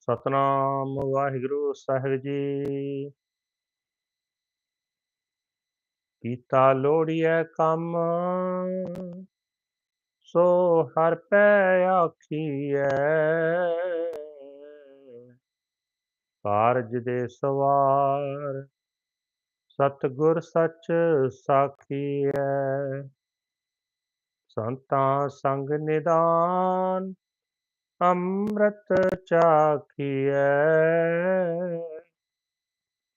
ਸਤਨਾਮ ਵਾਹਿਗੁਰੂ ਸਾਹਿਬ ਜੀ। ਕੀਤਾ ਲੋੜੀਐ ਕੰਮ ਸੋ ਹਰ ਪੈ ਆਖੀਐ। ਕਾਰਜ ਦੇ ਸਵਾਰ, ਸਤਿਗੁਰ ਸੱਚ ਸਾਖੀ ਸਾਖੀਐ। ਸੰਤਾਂ ਸੰਗ ਨਿਦਾਨ, ਅੰਮ੍ਰਿਤ ਚਾਖੀਐ।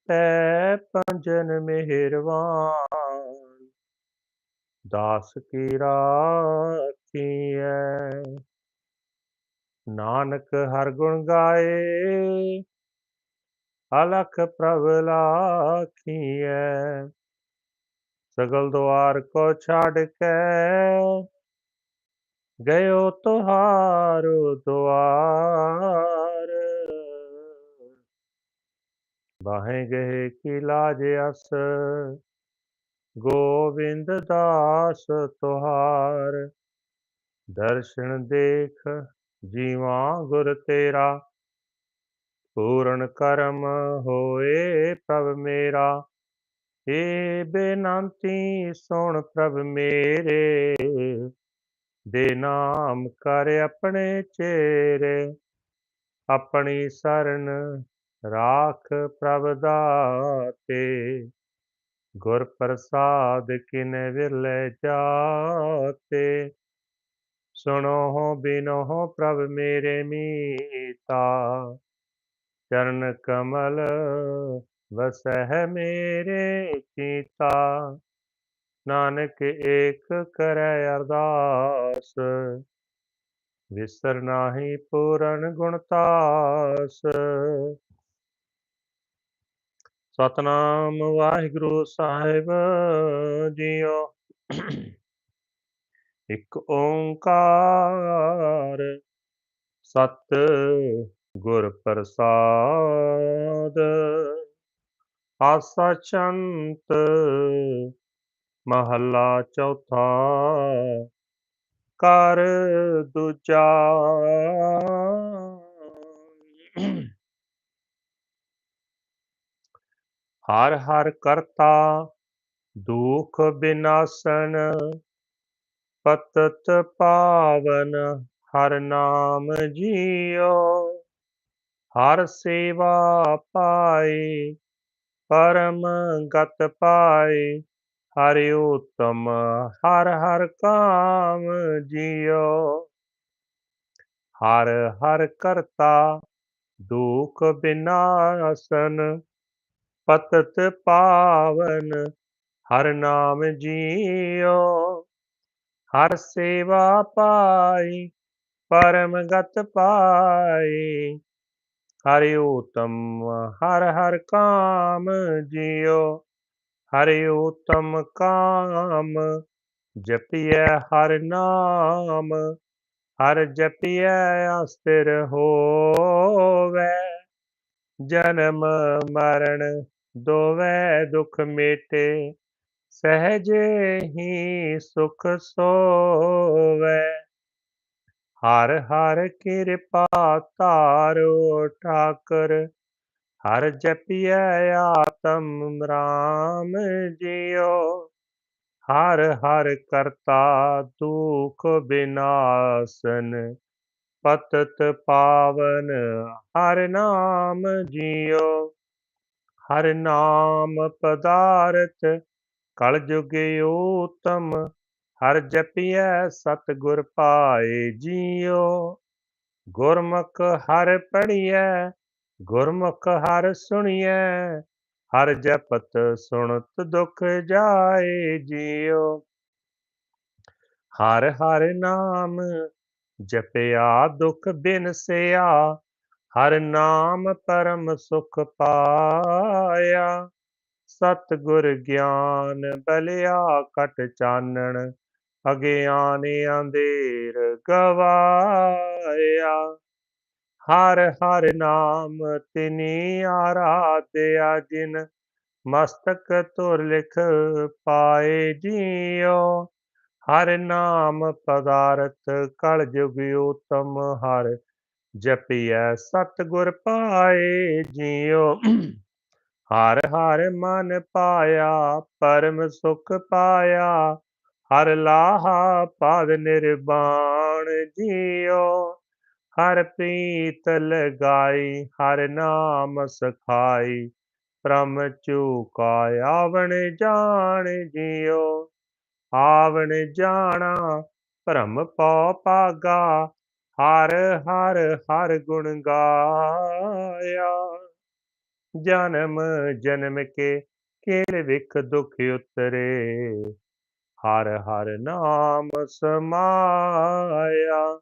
ਤੈ ਪੰਜਨ ਮਿਹਰਵਾਨ ਦਾਸ ਕੀ ਰਾਖੀਐ। ਨਾਨਕ ਹਰ ਗੁਣ ਗਾਏ ਅਲਖ ਪ੍ਰਭ ਲਾਖੀਐ ਸਗਲ ਦੁਆਰ ਕੋ ਛਾੜ ਕੇ ਗਇਓ ਤੁਹਾਰੋ ਦੁਆਰ ਬਾਹੇ ਗਏ ਕੀ ਲਾਜ ਅਸ ਗੋਬਿੰਦ ਦਾਸ ਤੁਹਾਰ ਦਰਸ਼ਨ ਦੇਖ ਜੀਵਾ ਗੁਰ ਤੇਰਾ ਪੂਰਨ ਕਰਮ ਹੋਏ ਪ੍ਰਭ ਮੇਰਾ, ਏ ਬੇਨੰਤੀ ਸੁਣ ਪ੍ਰਭ ਮੇਰੇ। ਦੇ ਨਾਮ ਕਰ ਆਪਣੇ ਚੇਰੇ, ਆਪਣੀ ਸਰਨ ਰਾਖ ਪ੍ਰਭ ਦਾਤੇ। ਗੁਰ ਪ੍ਰਸਾਦ ਕਿਨੇ ਵਿਰਲੇ ਜਾਤੇ। ਸੁਣੋ ਬਿਨੋ ਪ੍ਰਭ ਮੇਰੇ ਮੀਤਾ। ਚਰਨ ਕਮਲ ਵਸਹਿ ਮੇਰੇ ਚੀਤਾ ਨਾਨਕ ਏਕ ਕਰੈ ਅਰਦਾਸ ਵਿਸਰ ਨਾਹੀ ਪੂਰਨ ਗੁਣਤਾਸ ਸਤਨਾਮ ਵਾਹਿਗੁਰੂ ਸਾਹਿਬ ਜੀਓ ਇੱਕ ਓੰਕਾਰ ਸਤ ਗੁਰ ਪ੍ਰਸਾਦ। ਆਸਾ ਚੰਤ ਮਹੱਲਾ ਚੌਥਾ। ਕਰ ਦੂਜਾ। ਹਰ ਹਰ ਕਰਤਾ ਦੁਖ ਬਿਨਾਸਨ, ਪਤਤ ਪਾਵਨ ਹਰ ਨਾਮ ਜੀਓ। ਹਰ ਸੇਵਾ ਪਾਈ ਪਰਮ ਗਤ ਪਾਈ ਹਰਿ ਉਤਮ, ਹਰ ਹਰ ਕਾਮ ਜਿਉ। ਹਰ ਹਰ ਕਰਤਾ, ਦੁਖ ਬਿਨਾਸਨ, ਪਤਤ ਪਾਵਨ, ਹਰ ਨਾਮ ਜੀਓ ਹਰ ਸੇਵਾ ਪਾਈ, ਪਰਮ ਗਤ ਪਾਈ ਹਰਿ ਉਤਮ ਹਰ ਹਰ ਕਾਮ ਜਿਉ, ਹਰਿ ਉਤਮ ਕਾਮ, ਜਪਿਐ ਹਰ ਨਾਮ, ਹਰ ਜਪਿਐ ਅਸਥਿਰ ਹੋਵੇ, ਜਨਮ ਮਰਨ ਦੋਵੇਂ ਦੁਖ ਮੇਟੇ, ਸਹਜੇ ਹੀ ਸੁਖ ਸੋਵੇ। ਹਰ ਹਰ ਕਿਰਪਾ ਧਾਰੋ ਠਾਕਰ, ਹਰ ਜਪਿਐ ਆਤਮ ਰਾਮ ਜਿਉ, ਹਰ ਹਰ ਕਰਤਾ ਦੁਖ ਬਿਨਾਸਨ, ਪਤਤ ਪਾਵਨ ਹਰ ਨਾਮ ਜਿਉ, ਹਰ ਨਾਮ ਪਦਾਰਥ ਕਲ ਜੁਗ ਉਤਮ ਹਰ ਜਪਿਐ ਸਤ ਗੁਰ ਪਾਏ ਜਿਉ ਗੁਰਮੁਖ ਹਰ ਪੜੀਐ ਗੁਰਮੁਖ ਹਰ ਸੁਣੀਐ, ਹਰ ਜਪਤ ਸੁਣਤ ਦੁਖ ਜਾਏ ਜਿਉ ਹਰ ਹਰ ਨਾਮ ਜਪਿਆ ਦੁਖ ਬਿਨਸਿਆ ਹਰ ਨਾਮ ਪਰਮ ਸੁਖ ਪਾਇਆ। ਸਤ ਗੁਰ ਗਿਆਨ ਬਲਿਆ ਕਟ ਚਾਨਣ ਅਗਿਆਨ ਅੰਧੇਰ ਗਵਾਇਆ। ਹਰ ਹਰ ਨਾਮ ਤਿਨੀ ਆਰਾਧਿਆ, ਜਿਨ ਮਸਤਕ ਤੁਰ ਲਿਖ ਪਾਏ ਜੀਉ। ਹਰ ਨਾਮ ਪਦਾਰਥ ਕਲ ਜੁਗ ਉਤਮ ਹਰ ਜਪੀਐ ਸਤਿਗੁਰ ਪਾਏ ਜੀਉ। ਹਰ ਹਰ ਮਨ ਪਾਇਆ, ਪਰਮ ਸੁਖ ਪਾਇਆ। ਹਰ ਲਾਹਾ ਪਦ ਨਿਰਵਾਣ ਜੀਉ ਹਰ ਪ੍ਰੀਤ ਲਗਾਈ, ਹਰ ਨਾਮ ਸਖਾਈ, ਪ੍ਰਮ ਚੂਕਾ ਆਵਣ ਜਾਣ ਜੀਉ ਆਵਣ ਜਾਣਾ ਭ੍ਰਮ ਪਉ ਪਾਗਾ ਹਰ ਹਰ ਹਰ ਗੁਣ ਗਾਇਆ। ਜਨਮ ਜਨਮ ਕੇ ਕੇਲ ਵਿਖ ਦੁਖ ਉਤਰੇ ਹਰ ਹਰ ਨਾਮ ਸਮਾਇਆ,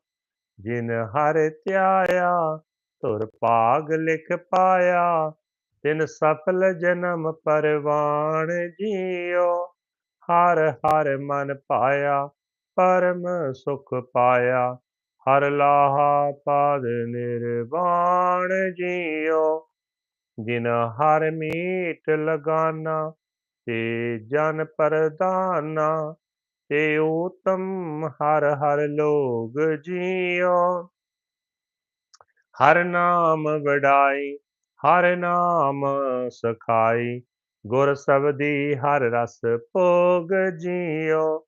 ਜਿਨ ਹਰ ਧਿਆਇਆ ਤੁਰ ਭਾਗ ਲਿਖ ਪਾਇਆ, ਤਿਨ ਸਫਲ ਜਨਮ ਪਰਵਾਣ ਜੀਉ ਹਰ ਹਰ ਮਨ ਪਾਇਆ, ਪਰਮ ਸੁਖ ਪਾਇਆ, ਹਰ ਲਾਹਾ ਪਾਦ ਨਿਰਵਾਣ ਜੀਉ ਜਿਨ ਹਰ ਮੀਟ ਲਗਾਨਾ ਤੇ ਜਨ ਪਰਦਾਨਾ, ਤੇ ਉਤਮ ਹਰ ਹਰ ਲੋਗ ਜੀਉ ਹਰ ਨਾਮ ਵਡਾਈ, ਹਰ ਨਾਮ ਸਖਾਈ, ਗੁਰ ਸਬਦੀ ਹਰ ਰਸ ਭੋਗ ਜੀਉ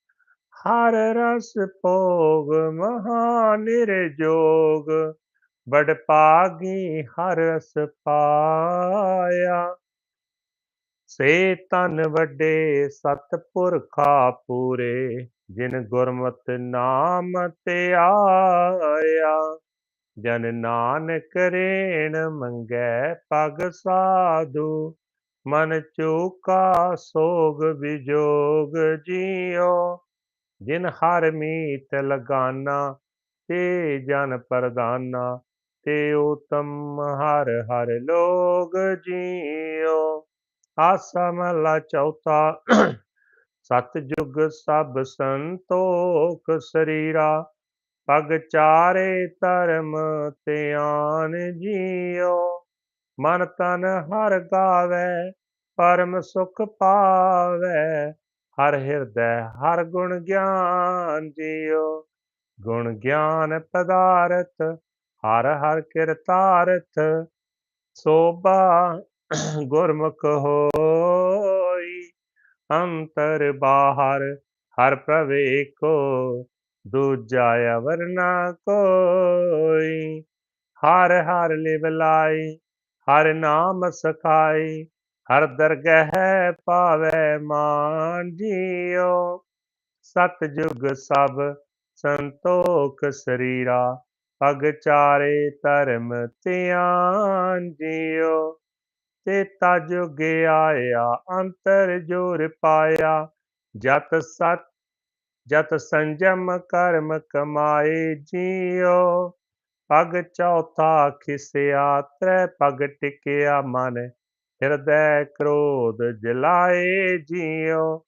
ਹਰ ਰਸ ਭੋਗ ਮਹਾ ਨਿਰਜੋਗ ਬੜ ਪਾਗੀ ਹਰ ਰਸ ਪਾਇਆ। ਸੇ ਤਨ ਵੱਡੇ ਸਤਪੁਰਖਾ ਪੂਰੇ, ਜਿਨ ਗੁਰਮਤ ਨਾਮ ਤੇ ਆਇਆ। ਜਨ ਨਾਨਕ ਰੇਣ ਮੰਗੈ ਪਗ ਸਾਧੂ, ਮਨ ਚੂਕਾ ਸੋਗ ਵਿਜੋਗ ਜੀਉ ਜਿਨ ਹਰ ਮੀਤ ਲਗਾਨਾ, ਤੇ ਜਨ ਪਰਦਾਨਾ, ਤੇ ਉਤਮ ਹਰ ਹਰ ਲੋਗ ਜੀਓ। ਆਸਾ ਮਹਲਾ ਚੌਥਾ। ਸਤਜੁਗ ਸਭ ਸੰਤੋਖ ਸਰੀਰਾ, ਪਗ ਚਾਰੇ ਧਰਮ ਧਿਆਨ ਜੀਉ ਮਨ ਤਨ ਹਰ ਗਾਵੇ, ਪਰਮ ਸੁਖ ਪਾਵੇ। ਹਰ ਹਿਰਦੈ ਹਰ ਗੁਣ ਗਿਆਨ ਜੀਉ ਗੁਣ ਗਿਆਨ ਪਦਾਰਥ, ਹਰ ਹਰ ਕਿਰਤਾਰਥ, ਸੋਭਾ ਗੁਰਮੁਖ ਹੋਈ, ਅੰਤਰ ਬਾਹਰ ਹਰ ਪ੍ਰਵੇ ਕੋ, ਦੂਜਾ ਅਵਰ ਨਾ ਕੋਈ। ਹਰ ਹਰ ਲਿਵ ਲਾਈ, ਹਰ ਨਾਮ ਸਖਾਈ, ਹਰ ਦਰਗਹਿ ਪਾਵੈ ਮਾਨ ਜੀਉ ਸਤ ਜੁਗ ਸਭ ਸੰਤੋਖ ਸਰੀਰਾ, ਪਗ ਚਾਰੇ ਧਰਮ ਧਿਆਨ ਜੀਉ ਤੇਤਾ ਜੁਗ ਆਇਆ, ਅੰਤਰ ਜੋਰ ਪਾਇਆ। ਜਤ ਸਤ, ਜਤ ਸੰਜਮ ਕਰਮ ਕਮਾਏ ਜੀਉ। ਪਗ ਚੌਥਾ ਖਿਸਿਆ, ਤ੍ਰੈ ਪਗ ਟਿਕਿਆ ਮਨ। ਹਿਰਦੈ ਕ੍ਰੋਧ ਜਲਾਏ ਜੀਉ।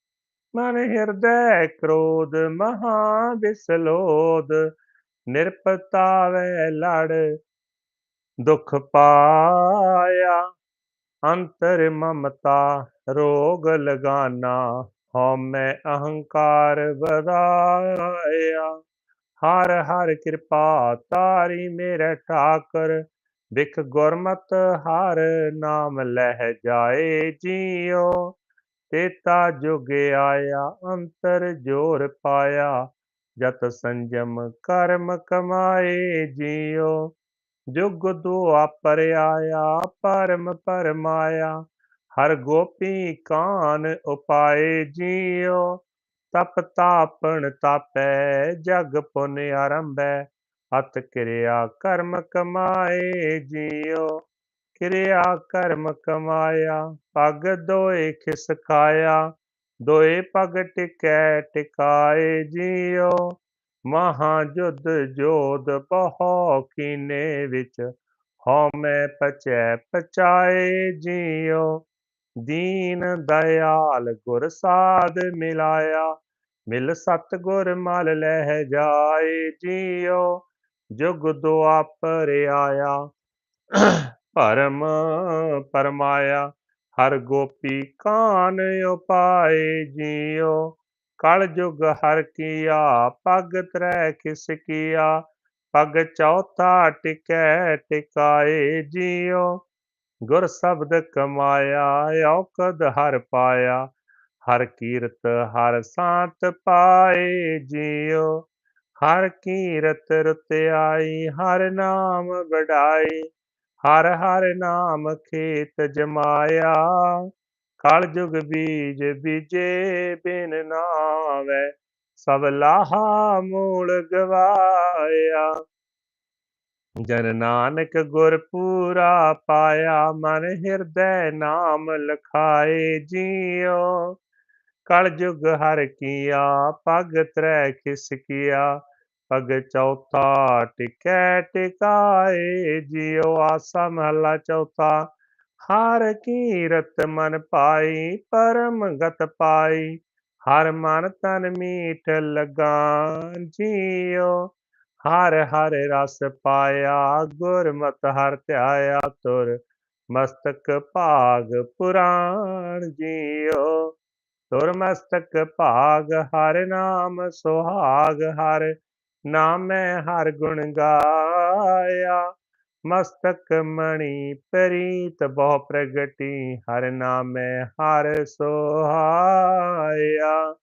ਮਨ ਹਿਰਦੈ ਕ੍ਰੋਧ ਮਹਾ ਬਿਸਲੋਦ ਨਿਰਪਤਾਵੇ ਲੜ ਦੁਖ ਪਾਇਆ। ਅੰਤਰ ਮਮਤਾ, ਰੋਗ ਲਗਾਨਾ ਹਉਮੈ ਅਹੰਕਾਰ ਵਧਾਇਆ। ਹਰ ਹਰ ਕਿਰਪਾ ਤਾਰੀ ਮੇਰੇ ਠਾਕਰ ਵਿਖ ਗੁਰਮਤ ਹਰ ਨਾਮ ਲਹਿ ਜਾਏ ਜੀਉ। ਤੇਤਾ ਜੁਗ ਆਇਆ, ਅੰਤਰ ਜੋਰ ਪਾਇਆ, ਜਤ ਸੰਜਮ ਕਰਮ ਕਮਾਏ ਜੀਉ। ਜੁਗ ਦੁਆਪਰ ਆਇਆ ਪਰਮ ਪਰਮਾਇਆ, ਹਰ ਗੋਪੀ ਕਾਨ ਉਪਾਏ ਜੀਉ, ਤਪ ਤਾਪਣ ਤਾਪੈ, ਜਗ ਪੁਨ ਆਰੰਭੈ ਅਤ ਕਿਰਿਆ ਕਰਮ ਕਮਾਏ ਜੀਉ, ਕਿਰਿਆ ਕਰਮ ਕਮਾਇਆ, ਪਗ ਦੋਏ ਖਿਸਕਾਇਆ, ਦੋਏ ਪਗ ਟਿਕੈ ਟਿਕਾਏ ਜੀਉ ਮਹਾ ਜੁਦ ਜੋਦ ਬਹੁ ਕੀਨੇ ਵਿੱਚ, ਹਉਮੈ ਪਚੈ ਪਚਾਏ ਜੀਉ। ਦੀਨ ਦਇਆਲ ਗੁਰ ਸਾਧ ਮਿਲਾਇਆ, ਮਿਲ ਸਤ ਗੁਰ ਮਲ ਲਹਿ ਜਾਏ ਜੀਉ। ਜੁਗ ਦੁਆਪਰ ਆਇਆ, ਭਰਮ ਪਰਮਾਇਆ, ਹਰ ਗੋਪੀ ਕਾਨ ਉਪਾਏ ਜਿਉ। ਕਲ ਜੁਗ ਹਰ ਕੀਆ ਪਗ ਤਰੈ ਕਿਸ ਕੀਆ? ਪਗ ਚੌਥਾ ਟਿਕੈ ਟਿਕਾਏ ਜੀਓ ਗੁਰ ਸ਼ਬਦ ਕਮਾਇਆ, ਔਕਦ ਹਰ ਪਾਇਆ। ਹਰ ਕੀਰਤ, ਹਰ ਸਾਤ ਪਾਏ ਜੀਓ ਹਰ ਕੀਰਤ ਰੁਤ ਆਈ ਹਰ ਨਾਮ ਵਡਾਈ। ਹਰ ਹਰ ਨਾਮ ਖੇਤ ਜਮਾਇਆ ਕਲ ਜੁਗ ਬੀਜ ਬੀਜੇ ਬਿਨ ਨਾਵੈ ਸਭ ਲਾਹਾ ਮੂਲ ਗਵਾਇਆ। ਜਨ ਨਾਨਕ ਗੁਰ ਪੂਰਾ ਪਾਇਆ, ਮਨ ਹਿਰਦੈ ਨਾਮ ਲਖਾਏ ਜੀਓ ਕਲ ਜੁਗ ਹਰ ਕੀਆ, ਪਗ ਤਰੈ ਕਿਸ ਕੀਆ, ਪਗ ਚੌਥਾ ਟਿਕੈ ਟਿਕਾਏ ਜੀਓ ਆਸਾ ਮਹਲਾ ਚੌਥਾ ਹਰ ਕੀਰਤ ਮਨ ਪਾਈ, ਪਰਮ ਗਤ ਪਾਈ। ਹਰ ਮਨ ਤਨ ਮੀਠ ਲਗਾ ਜੀਓ। ਹਰ ਹਰ ਰਸ ਪਾਇਆ, ਗੁਰਮਤ ਹਰ ਧਿਆਇਆ, ਤੁਰ ਮਸਤਕ ਭਾਗ ਪੁਰਾਣ ਜੀਓ। ਤੁਰ ਮਸਤਕ ਭਾਗ, ਹਰ ਨਾਮ ਸੁਹਾਗ, ਹਰ ਨਾਮੈ ਹਰ ਗੁਣ ਗਾਇਆ। ਮਸਤਕ ਮਣੀ ਪ੍ਰੀਤ ਬਹੁ ਪ੍ਰਗਟੀ, ਹਰ ਨਾਮੈ ਹਰ ਸੋਹਾਇਆ।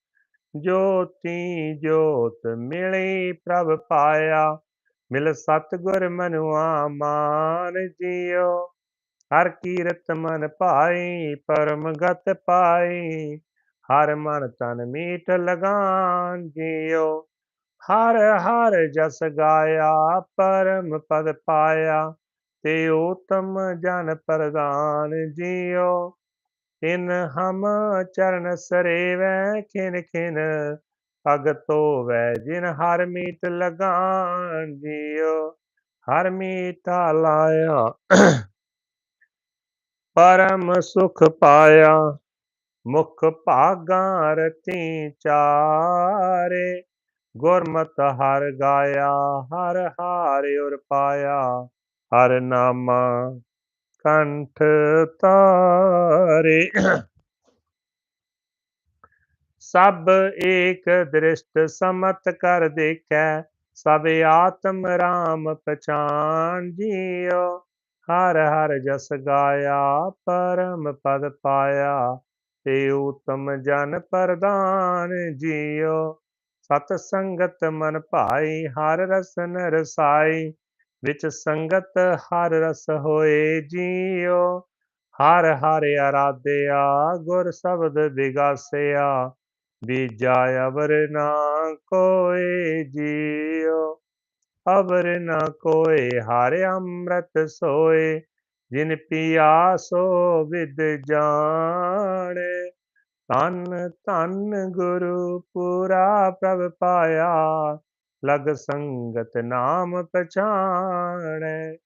ਜੋਤੀ ਜੋਤ ਮਿਲੀ ਪ੍ਰਭ ਪਾਇਆ, ਮਿਲ ਸਤਗੁਰ ਮਨੁਆ ਮਾਨ ਜੀਓ ਹਰ ਕੀਰਤ ਮਨ ਪਾਈ ਪਰਮ ਗਤ ਪਾਈ, ਹਰ ਮਨ ਤਨ ਮੀਠ ਲਗਾਨ ਜੀਓ ਹਰ ਹਰ ਜਸ ਗਾਇਆ, ਪਰਮ ਪਦ ਪਾਇਆ, ਤੇ ਉਤਮ ਜਨ ਪ੍ਰਦਾਨ ਜੀਓ। ਤਿਨ ਹਮ ਚਰਨ ਸਰੇਵੈ, ਖਿਨ ਖਿਨ ਭਗਤ ਵੈ ਜਿਨ ਹਰ ਮੀਤ ਲਗਾਨ ਜੀਓ। ਹਰ ਮੀਠਾ ਲਾਇਆ, ਪਰਮ ਸੁਖ ਪਾਇਆ, ਮੁਖ ਭਾਗਾਂ ਰਤੀ ਚਾਰੇ। ਗੁਰਮਤ ਹਰ ਗਾਇਆ, ਹਰ ਹਾਰ ਉਰ ਪਾਇਆ, ਹਰ ਨਾਮਾ ਕੰਠ ਤਾਰੇ। ਸਭ ਏਕ ਦ੍ਰਿਸ਼ਟ ਸਮਤ ਕਰ ਦੇਖੈ, ਸਭ ਆਤਮ ਰਾਮ ਪਛਾਨ ਜੀਓ ਹਰ ਹਰ ਜਸ ਗਾਇਆ, ਪਰਮ ਪਦ ਪਾਇਆ, ਤੇ ਉਤਮ ਜਨ ਪ੍ਰਦਾਨ ਜੀਓ ਸਤ ਸੰਗਤ ਮਨ ਭਾਈ, ਹਰ ਰਸਨ ਰਸਾਈ ਵਿੱਚ ਸੰਗਤ ਹਰ ਰਸ ਹੋਏ ਜੀਓ। ਹਰ ਹਰ ਆਰਾਧਿਆ, ਗੁਰ ਸ਼ਬਦ ਵਿਗਾਸਿਆ ਬੀਜਾ ਅਵਰ ਨਾ ਕੋਏ ਜੀਓ। ਅਵਰ ਨਾ ਕੋਏ, ਹਰ ਅੰਮ੍ਰਿਤ ਸੋਏ, ਜਿਨ ਪੀਆ ਸੋ ਵਿਦ ਜਾਣੇ। ਤਨ ਧਨ ਗੁਰੂ ਪੂਰਾ ਪ੍ਰਭ ਪਾਇਆ, ਲਗ ਸੰਗਤ ਨਾਮ ਪਛਾਣੈ।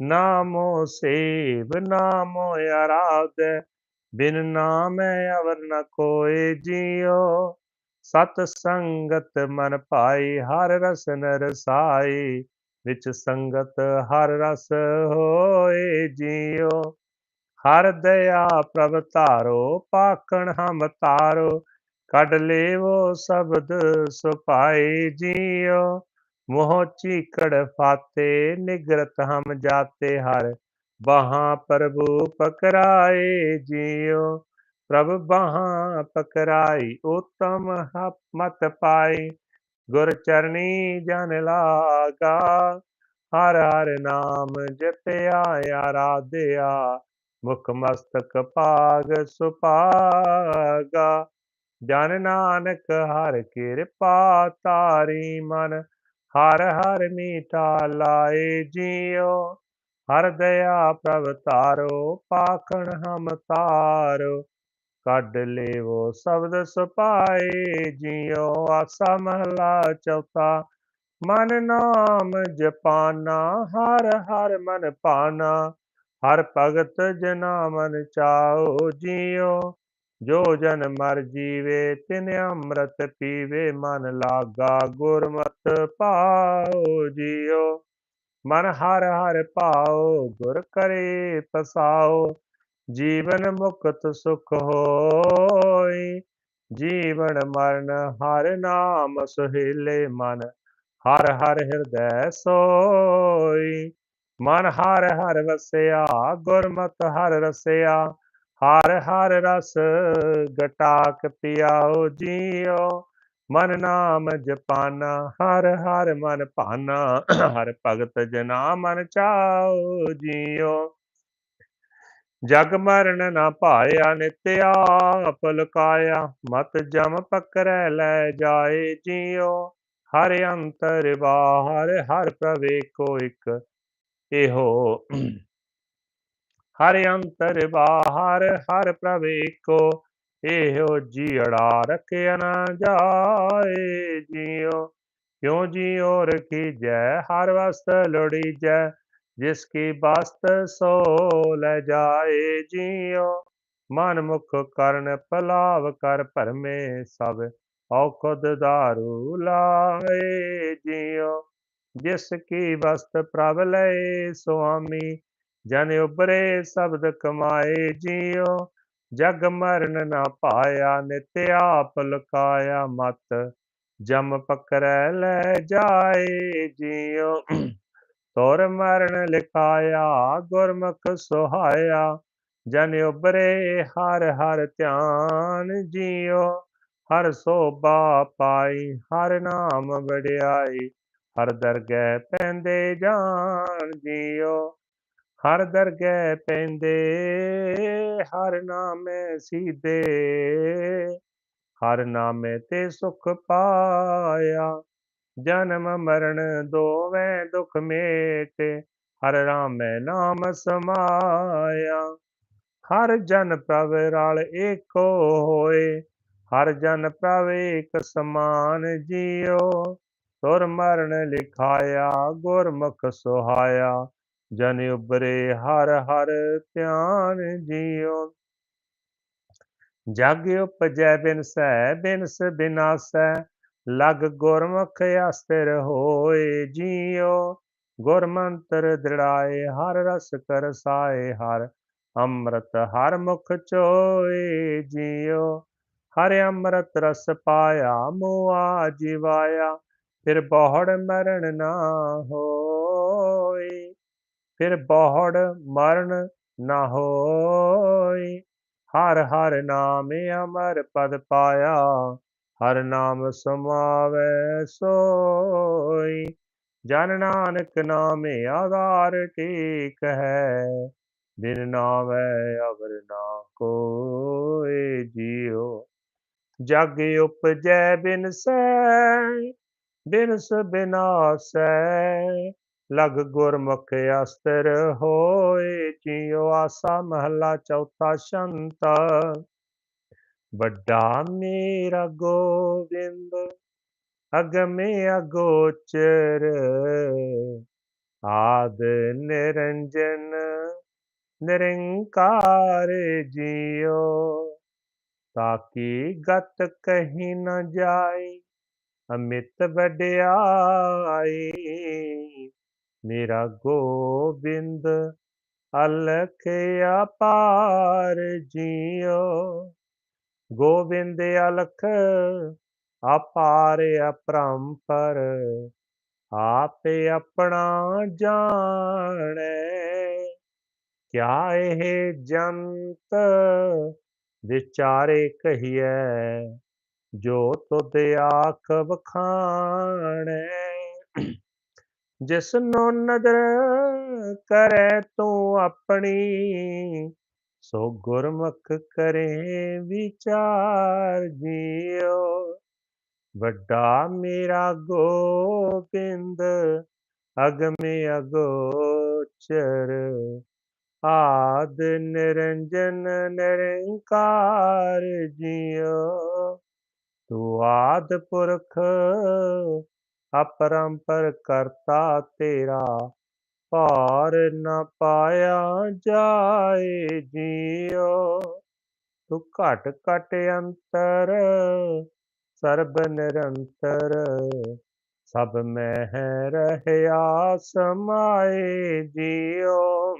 ਨਾਮੋ ਸੇਵ, ਨਾਮੋ ਆਰਾਧ, ਬਿਨ ਨਾਮੈ ਅਵਰ ਨ ਕੋਏ ਜੀਓ ਸਤ ਸੰਗਤ ਮਨ ਪਾਈ ਹਰ ਰਸ ਨ ਰਸਾਈ ਵਿੱਚ ਸੰਗਤ ਹਰ ਰਸ ਹੋਏ ਜੀਓ ਹਰ ਦਇਆ ਪ੍ਰਭ ਧਾਰੋ ਪਾਕਣ ਹਮ ਤਾਰੋ, ਕੱਢ ਲੇਵੋ ਸ਼ਬਦ ਸੁਪਾਈ ਜੀਓ। ਮੋਹ ਚੀਕੜ ਫਾਤੇ, ਨਿਗਰਤ ਹਮ ਜਾਤੇ ਹਰ, ਬਾਹਾਂ ਪ੍ਰਭੂ ਪਕਰਾਏ ਜੀਓ। ਪ੍ਰਭ ਬਾਹਾਂ ਪਕਰਾਈ, ਉਤਮ ਮਤ ਪਾਈ। ਗੁਰ ਚਰਣੀ ਜਨ ਲਾਗਾ, ਹਰ ਹਰ ਨਾਮ ਜਪਿਆ, ਆਰਾਧਿਆ। ਮੁਖ ਮਸਤਕ ਭਾਗ ਸੁਪਾਗਾ ਜਨ ਨਾਨਕ ਹਰ ਕਿਰਪਾ ਤਾਰੀ ਮਨ, ਹਰ ਹਰ ਮੀਠਾ ਲਾਏ ਜੀਓ। ਹਰ ਦਇਆ ਪ੍ਰਭ ਤਾਰੋ ਪਾਖਣ ਹਮ ਤਾਰੋ ਕੱਢ ਲੇਵੋ ਸ਼ਬਦ ਸੁਪਾਏ ਜੀਓ, ਆਸਾ ਮਹਲਾ ਚੌਥਾ। ਮਨ ਨਾਮ ਜਪਾਨਾ, ਹਰ ਹਰ ਮਨ ਪਾਨਾ। ਹਰ ਭਗਤ ਜਨਾ ਮਨ ਚਾਓ ਜੀਓ, ਜੋ ਜਨ ਮਰ ਜੀਵੇ ਤਿਨ ਅੰਮ੍ਰਿਤ ਪੀਵੇ, ਮਨ ਲਾਗਾ ਗੁਰਮਤ ਪਾਉ ਜੀਉ ਮਨ ਹਰ ਹਰ ਪਾਓ, ਗੁਰ ਕਰੇ ਪਸਾਉ ਜੀਵਨ ਮੁਕਤ ਸੁਖ ਹੋਈ। ਜੀਵਨ ਮਰਨ ਹਰ ਨਾਮ ਸੁਹੇਲੇ ਮਨ, ਹਰ ਹਰ ਹਿਰਦੈ ਸੋਈ। ਮਨ ਹਰ ਹਰ ਵਸਿਆ ਗੁਰਮਤ ਹਰ ਰਸਿਆ, ਹਰ ਹਰ ਰਸ ਗਟਾਕ ਪਿਆਓ ਜੀਓ। ਮਨ ਨਾਮ ਜਪਾਨਾ, ਹਰ ਹਰ ਮਨ ਭਾਨਾ, ਹਰ ਭਗਤ ਜਨਾ ਮਨ ਚਾਓ ਜੀਓ। ਜਗ ਮਰਨ ਨਾ ਭਾਇਆ ਨਿਤਿਆ ਪਲਕਾਇਆ ਮਤ ਜਮ ਪਕਰੈ ਲੈ ਜਾਏ ਜੀਓ। ਹਰ ਅੰਤਰ ਬਾਹਰ ਹਰ ਪ੍ਰਵੇਕੋ ਇਕ ਇਹੋ। ਹਰ ਅੰਤਰ ਬਾਹਰ, ਹਰ ਪ੍ਰਵੇਕੋ, ਇਹੋ ਜੀੜਾ ਰਖਿਆ ਨਾ ਜਾਏ ਜੀਓ। ਕਿਉ ਜੀਉ ਰਖੀ ਜੈ ਹਰ ਵਸਤ ਲੋੜੀ ਜੈ ਜਿਸ ਕੀ ਬਸਤ ਸੋ ਲੈ ਜਾਏ ਜੀਓ। ਮਨ ਮੁਖ ਕਰਨ ਪਲਾਵ ਕਰ ਭਰਮੇ ਸਭ ਔਖਦ ਦਾਰੂ ਲਾਏ ਜੀਓ। ਜਿਸ ਕੀ ਵਸਤ ਪ੍ਰਭ ਲਏ ਸੁਆਮੀ, ਜਨ ਉਬਰੇ ਸ਼ਬਦ ਕਮਾਏ ਜਿਉ ਜਗ ਮਰਨ ਨਾ ਪਾਇਆ, ਨਿਤ ਆਪ ਲੁਕਾਇਆ ਮਤ, ਜਮ ਪਕਰੈ ਲੈ ਜਾਏ ਜੀਓ। ਤੋਰ ਮਰਨ ਲਿਖਾਇਆ, ਗੁਰਮੁਖ ਸੁਹਾਇਆ, ਜਨ ਉਬਰੇ ਹਰ ਹਰ ਧਿਆਨ ਜੀਓ, ਹਰ ਸੋਭਾ ਪਾਈ, ਹਰ ਨਾਮ ਵਡਿਆਈ ਹਰ ਦਰਗਹਿ ਪੈਂਦੇ ਜਾਣ ਜੀਓ ਹਰ ਦਰਗਹਿ ਪੈਂਦੇ, ਹਰ ਨਾਮੇ ਸੀਦੇ ਹਰ ਨਾਮੇ ਤੇ ਸੁਖ ਪਾਇਆ, ਜਨਮ ਮਰਨ ਦੋਵੇਂ ਦੁਖ ਮੇਟੇ, ਹਰ ਰਾਮੈ ਨਾਮ ਸਮਾਇਆ, ਹਰ ਜਨ ਪ੍ਰਭ ਰਲ ਏਕੋ ਹੋਏ, ਹਰ ਜਨ ਪ੍ਰਭ ਏਕ ਸਮਾਨ ਜੀਓ ਤੁਰ ਮਰਨ ਲਿਖਾਇਆ, ਗੁਰਮੁਖ ਸੁਹਾਇਆ। ਜਨ ਉਬਰੇ ਹਰ ਹਰ ਧਿਆਨ ਜੀਓ ਜਗ ਉਪਜੈ ਬਿਨਸੈ ਬਿਨਸ ਬਿਨਾਸੈ ਲਗ ਗੁਰਮੁਖ ਅਸਥਿਰ ਹੋਏ ਜੀਓ ਗੁਰਮੰਤਰ ਦ੍ਰਿੜਾਏ, ਹਰ ਰਸ ਕਰ ਸਾਏ, ਹਰ ਅੰਮ੍ਰਿਤ ਹਰ ਮੁਖ ਚੋਏ ਜੀਓ ਹਰ ਅੰਮ੍ਰਿਤ ਰਸ ਪਾਇਆ, ਮੋਆ ਜਿਵਾਇਆ। ਫਿਰ ਬਹੁੜ ਮਰਨ ਨਾ ਹੋਏ, ਫਿਰ ਬਹੁੜ ਮਰਨ ਨਾ ਹੋਏ। ਹਰ ਹਰ ਨਾਮ ਅਮਰ ਪਦ ਪਾਇਆ, ਹਰ ਨਾਮ ਸਮਾਵੈ ਸੋਈ ਜਨ ਨਾਨਕ ਨਾਮੇ ਆਧਾਰ ਟੇਕ ਹੈ, ਬਿਨ ਨਾਮੈ ਅਵਰ ਨਾ ਕੋਏ। ਜੀਓ ਜਗ ਉਪਜੈ ਬਿਨਸੈ ਬਿਨਸ ਬਿਨਾਸੈ, ਲਗ ਗੁਰਮੁਖ ਅਸਤਰ ਹੋਏ ਜੀਓ ਆਸਾ ਮਹਲਾ ਚੌਥਾ ਸ਼ੰਤ। ਵੱਡਾ ਮੇਰਾ ਗੋਬਿੰਦ ਅਗਮੇ ਅਗੋਚਰ, ਆਦ ਨਿਰੰਜਨ, ਨਿਰੰਕਾਰ ਜੀਓ ਤਾਕੀ ਗਤ ਕਹੀ ਨ ਜਾਈ ਅਮਿਤ ਵਡਿਆਈ, ਮੇਰਾ ਗੋਬਿੰਦ ਅਲਖਿਆ ਪਾਰ ਜੀਓ। ਗੋਬਿੰਦ ਅਲਖ ਅਪਾਰ ਅਪਰੰਪਰ, ਆਪੇ ਆਪਣਾ ਜਾਣੈ। ਕਿਆ ਇਹ ਜੰਤ ਵਿਚਾਰੇ ਕਹੀਐ? ਜੋ ਤੁਧ ਆਖ ਵਖਾਣੈ। ਜਿਸ ਨੂੰ ਨਦਰ ਕਰੈ ਤੂੰ ਆਪਣੀ, ਸੋ ਗੁਰਮੁਖ ਕਰੇ ਵਿਚਾਰ ਜੀਓ। ਵੱਡਾ ਮੇਰਾ ਗੋਬਿੰਦ, ਅਗਮੇ ਅਗੋਚਰ। ਆਦ ਨਿਰੰਜਨ ਨਿਰੰਕਾਰ ਜੀਓ। ਤੂੰ ਆਦ ਪੁਰਖ, ਅਪਰੰਪਰ ਕਰਤਾ ਤੇਰਾ। ਭਾਰ ਨਾ ਪਾਇਆ ਜਾਏ ਜੀਓ ਤੂੰ ਘਟ ਘਟ ਅੰਤਰ, ਸਰਬ ਨਿਰੰਤਰ। ਸਭ ਮਹਿ ਰਹਿਆ ਸਮਾਏ ਜੀਉ।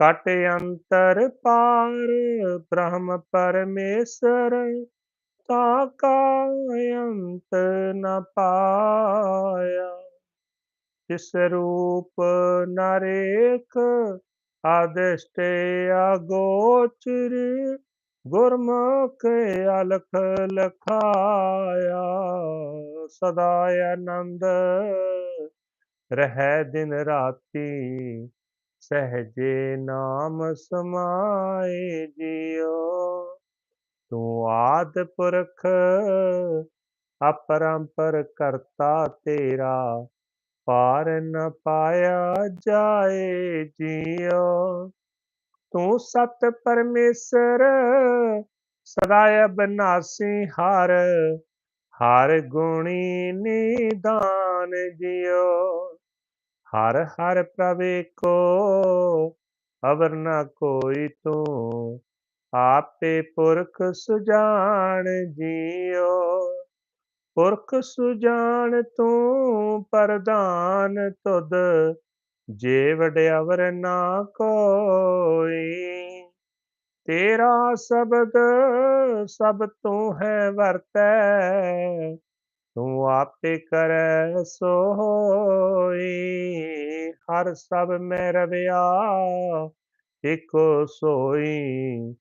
ਕਟ ਅੰਤਰ ਪਾਰ ਬ੍ਰਹਮ ਪਰਮੇਸ਼ਰ। ਤਾ ਕਾ ਅੰਤ ਨ ਪਾਇਆ ਤਿਸ ਰੂਪ ਨਰੇਖ ਆਦਿਸ਼ਟ ਅਗੋਚਰ ਗੁਰਮੁਖ ਅਲਖ ਲਖਾਇਆ ਸਦਾ ਆਨੰਦ ਰਹਿ ਦਿਨ ਰਾਤੀ ਸਹਜੇ ਨਾਮ ਸਮਾਏ ਜਿਉ ਤੂੰ ਆਦ ਪੁਰਖ, ਅਪਰੰਪਰ ਕਰਤਾ ਤੇਰਾ, ਪਾਰ ਨ ਪਾਇਆ ਜਾਏ ਜਿਉ। ਤੂੰ ਸਤ ਪਰਮੇਸ਼ਰ ਸਦਾ ਅਬਨਾਸੀ ਹਰ ਹਰ ਗੁਣੀ ਨਿਦਾਨ ਜਿਉ। ਹਰ ਹਰ ਪ੍ਰਵੇਕੋ ਅਵਰ ਨ ਕੋਈ ਤੂੰ ਆਪੇ ਪੁਰਖ ਸੁਜਾਨ ਜਿਉ ਪੁਰਖ ਸੁਜਾਨ ਤੂੰ ਪ੍ਰਧਾਨ ਤੁਧ, ਜੇ ਵਡਿਆਵਰ ਨਾ ਕੋਈ। ਤੇਰਾ ਸ਼ਬਦ ਸਭ ਤੂੰ ਹੈ ਵਰਤੈ, ਤੂੰ ਆਪੇ ਕਰੈ ਸੋਈ ਹਰ ਸਭ ਮੈਂ ਰਵਿਆ, ਇਕੋ ਸੋਈ।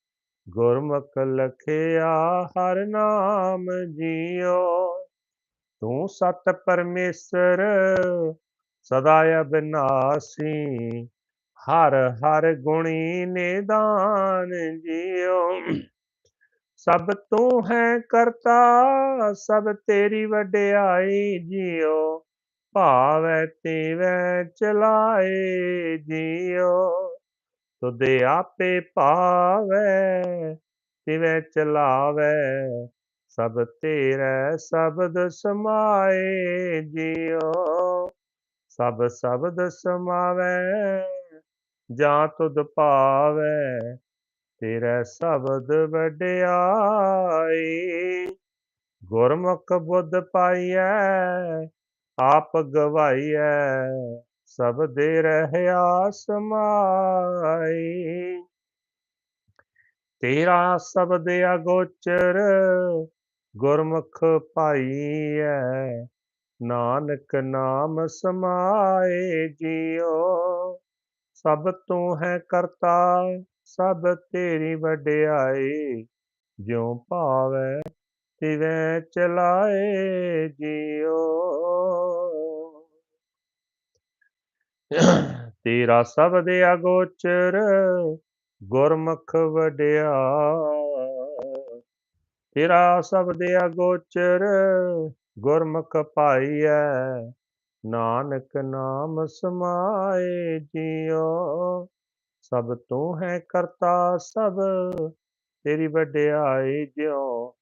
ਗੁਰਮੁਖ ਲਖਿਆ ਹਰ ਨਾਮ ਜੀਉ ਤੂੰ ਸਤ ਪਰਮੇਸ਼ਰ, ਸਦਾ ਅਬਨਾਸੀ। ਹਰ ਹਰ ਗੁਣੀ ਨਿਦਾਨ ਜੀਉ ਸਭ ਤੂੰ ਹੈ ਕਰਤਾ, ਸਭ ਤੇਰੀ ਵਡਿਆਈ ਜੀਉ ਭਾਵੈ ਤੇਵੈ ਚਲਾਏ ਜੀਓ। ਤੁਦੇ ਆਪੇ ਭਾਵੈ ਤਿਵੈ ਚਲਾਵੈ? ਸਭ ਤੇਰੇ, ਸ਼ਬਦ ਸਮਾਏ ਜਿਉ। ਸਭ ਸ਼ਬਦ ਸਮਾਵੈ, ਜਾਂ ਤੁਧ ਭਾਵੈ? ਤੇਰੇ ਸ਼ਬਦ ਵਡਿਆਈ, ਗੁਰਮੁਖ ਬੁੱਧ ਪਾਈਐ, ਆਪ ਗਵਾਈਐ। ਸਭ ਦੇ ਰਹਿਆ ਸਮਾਈ ਤੇਰਾ ਸ਼ਬਦ ਅਗੋਚਰ ਗੁਰਮੁਖ ਪਾਈਐ ਨਾਨਕ ਨਾਮ ਸਮਾਏ ਜਿਉ ਸਭ ਤੂੰ ਹੈ ਕਰਤਾ, ਸਭ ਤੇਰੀ ਵਡਿਆਈ। ਜਿਉ ਭਾਵੈ ਤਿਵੈ ਚਲਾਏ ਜਿਉ ਤੇਰਾ ਸ਼ਬਦ ਅਗੋਚਰ ਗੁਰਮੁਖ ਵਡਿਆ। ਤੇਰਾ ਸ਼ਬਦ ਅਗੋਚਰ ਗੁਰਮੁਖ ਪਾਈਐ ਨਾਨਕ ਨਾਮ ਸਮਾਏ ਜਿਉ ਸਭ ਤੂੰ ਹੈ ਕਰਤਾ ਸਭ, ਤੇਰੀ ਵਡਿਆਈ ਜਿਉ।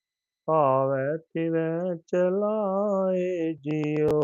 ਭਾਵੈ ਤਿਵੈ ਚਲਾਏ ਜਿਉ